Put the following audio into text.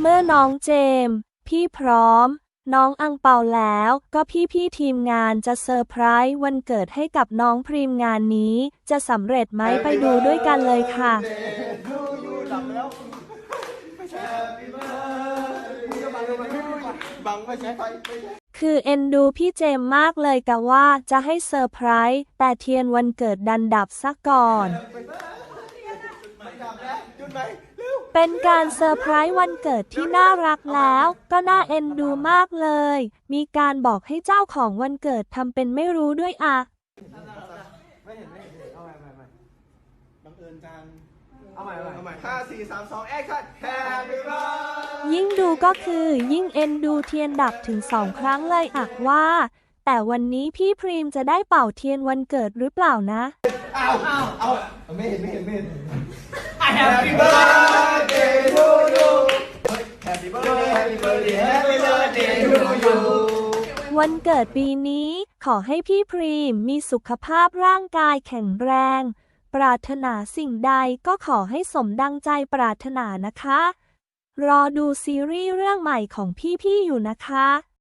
เมื่อน้องเจมส์พี่พร้อม น้องอังเปาแล้วก็พี่พี่ทีมงานจะเซอร์ไพรส์วันเกิดให้กับน้องพรีมงานนี้ จะสำเร็จไหมไปดูด้วยกันเลยค่ะ บังไม่ใช้ไฟคือเอ็นดูพี่เจมส์มากเลยกะว่าจะให้เซอร์ไพรส์แต่เทียนวันเกิดดันดับซะก่อนจุดไหนเร็ว เป็นการเซอร์ไพรส์วันเกิดที่น่ารักแล้ว ก็น่าเอ็นดูมากเลย มีการบอกให้เจ้าของวันเกิดทำเป็นไม่รู้ด้วยอะไม่เห็นไม่เห็นเอาใหม่ใหม่ใหม่บังเอิญจังเอาใหม่เอาใหม่เอาใหม่ห้าสี่สามสองแอคชั่น Happy birthday ยิ่งดูก็คือยิ่งเอ็นดูเทียนดับถึงสองครั้งเลยอักว่า แต่วันนี้พี่พรีมจะได้เป่าเทียนวันเกิดหรือเปล่านะ เอาเอาเอาไม่เห็นไม่เห็นไม่เห็น Happy birthday วันเกิดปีนี้ขอให้พี่พรีมมีสุขภาพร่างกายแข็งแรง ปรารถนาสิ่งใดก็ขอให้สมดังใจปรารถนานะคะ รอดูซีรีส์เรื่องใหม่ของพี่ๆอยู่นะคะ